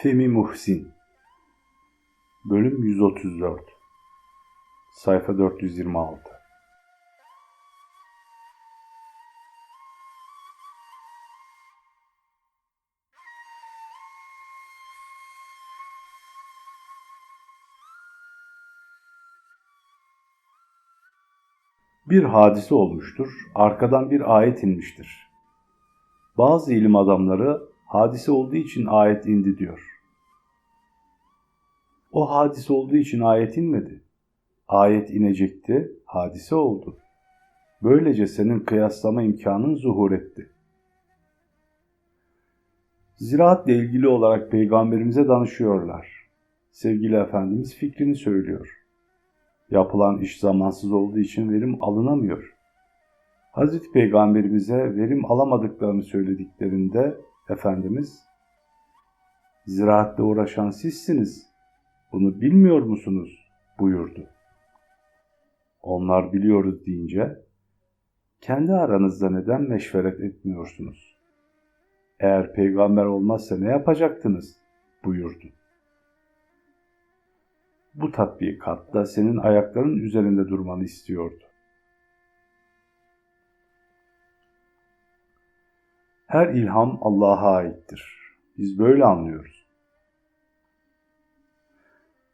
Femi Muhsin. Bölüm 134 Sayfa 426 Bir hadise olmuştur, arkadan bir ayet inmiştir. Bazı ilim adamları hadise olduğu için ayet indi diyor. O hadise olduğu için ayet inmedi. Ayet inecekti, hadise oldu. Böylece senin kıyaslama imkanın zuhur etti. Ziraatla ilgili olarak peygamberimize danışıyorlar. Sevgili Efendimiz fikrini söylüyor. Yapılan iş zamansız olduğu için verim alınamıyor. Hazreti Peygamberimize verim alamadıklarını söylediklerinde Efendimiz, ziraatle uğraşan sizsiniz, bunu bilmiyor musunuz? buyurdu. Onlar biliyoruz deyince, kendi aranızda neden meşveret etmiyorsunuz? Eğer peygamber olmazsa ne yapacaktınız? buyurdu. Bu tatbikatta senin ayakların üzerinde durmanı istiyordu. Her ilham Allah'a aittir. Biz böyle anlıyoruz.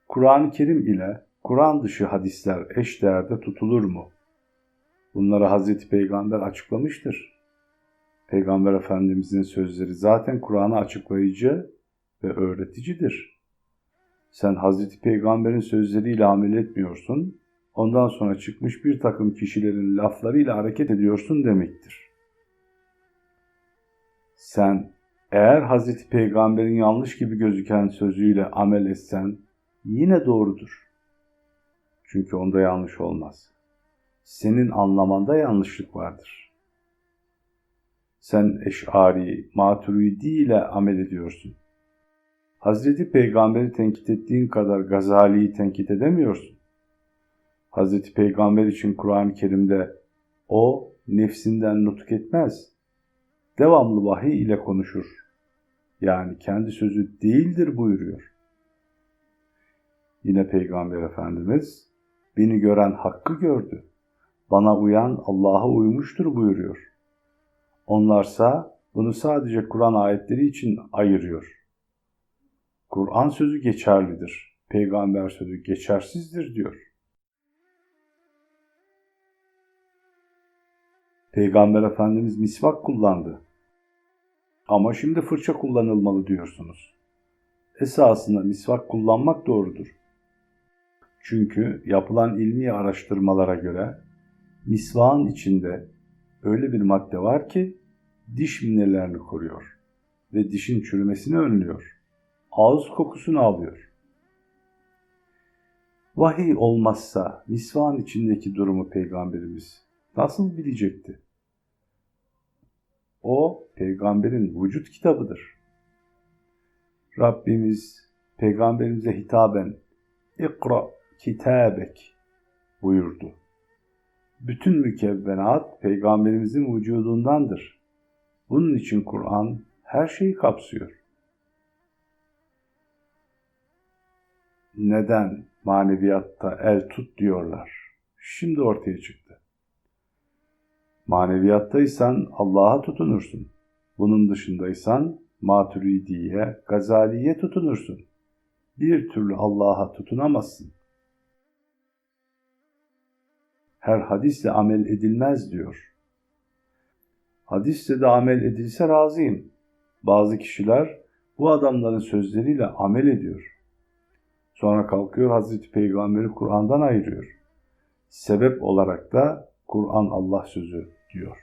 Kur'an-ı Kerim ile Kur'an dışı hadisler eş değerde tutulur mu? Bunları Hazreti Peygamber açıklamıştır. Peygamber Efendimizin sözleri zaten Kur'an'ı açıklayıcı ve öğreticidir. Sen Hazreti Peygamber'in sözleriyle amel etmiyorsun, ondan sonra çıkmış bir takım kişilerin laflarıyla hareket ediyorsun demektir. Sen eğer Hazreti Peygamber'in yanlış gibi gözüken sözüyle amel etsen yine doğrudur. Çünkü onda yanlış olmaz. Senin anlamanda yanlışlık vardır. Sen eş'ari, maturidi ile amel ediyorsun. Hazreti Peygamber'i tenkit ettiğin kadar Gazali'yi tenkit edemiyorsun. Hazreti Peygamber için Kur'an-ı Kerim'de o nefsinden nutuk etmez. Devamlı vahiy ile konuşur. Yani kendi sözü değildir buyuruyor. Yine Peygamber Efendimiz beni gören hakkı gördü. Bana uyan Allah'a uymuştur buyuruyor. Onlarsa bunu sadece Kur'an ayetleri için ayırıyor. Kur'an sözü geçerlidir. Peygamber sözü geçersizdir diyor. Peygamber Efendimiz misvak kullandı. Ama şimdi fırça kullanılmalı diyorsunuz. Esasında misvak kullanmak doğrudur. Çünkü yapılan ilmi araştırmalara göre misvağın içinde öyle bir madde var ki diş minelerini koruyor ve dişin çürümesini önlüyor. Ağız kokusunu alıyor. Vahiy olmazsa misvağın içindeki durumu peygamberimiz nasıl bilecekti? O peygamberin vücut kitabıdır. Rabbimiz peygamberimize hitaben ikra kitabek buyurdu. Bütün mükevvenat peygamberimizin vücudundandır. Bunun için Kur'an her şeyi kapsıyor. Neden maneviyatta el tut diyorlar? Şimdi ortaya çıktı. Maneviyattaysan Allah'a tutunursun. Bunun dışındaysan Maturidiye, Gazaliye tutunursun. Bir türlü Allah'a tutunamazsın. Her hadisle amel edilmez diyor. Hadisle de amel edilse razıyım. Bazı kişiler bu adamların sözleriyle amel ediyor. Sonra kalkıyor Hazreti Peygamber'i Kur'an'dan ayırıyor. Sebep olarak da Kur'an Allah sözü diyor.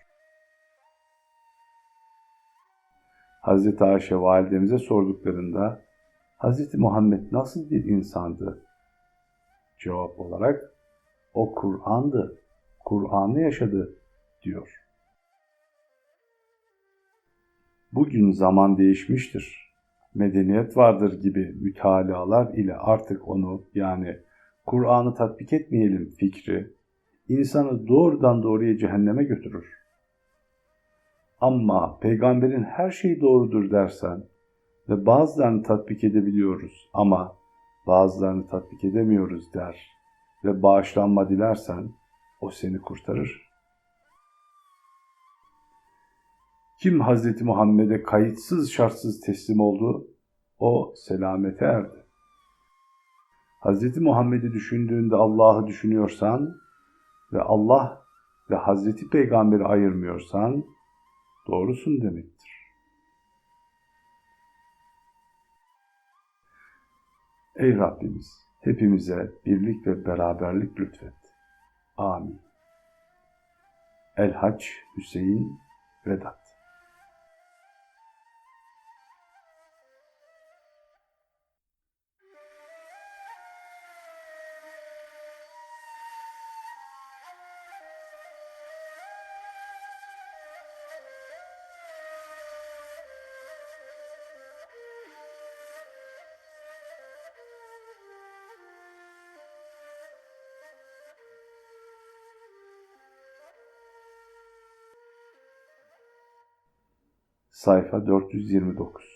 Hazreti Ayşe validemize sorduklarında Hazreti Muhammed nasıl bir insandı? Cevap olarak o Kur'an'dı, Kur'an'ı yaşadı diyor. Bugün zaman değişmiştir. Medeniyet vardır gibi mütalalar ile artık onu yani Kur'an'ı tatbik etmeyelim fikri insanı doğrudan doğruya cehenneme götürür. Ama peygamberin her şeyi doğrudur dersen ve bazılarını tatbik edebiliyoruz ama bazılarını tatbik edemiyoruz der ve bağışlanma dilersen o seni kurtarır. Kim Hazreti Muhammed'e kayıtsız şartsız teslim oldu, o selamete erdi. Hazreti Muhammed'i düşündüğünde Allah'ı düşünüyorsan ve Allah ve Hazreti Peygamber'i ayırmıyorsan doğrusun demektir. Ey Rabbimiz hepimize birlik ve beraberlik lütfet. Amin. El Hac Hüseyin Vedat Sayfa 429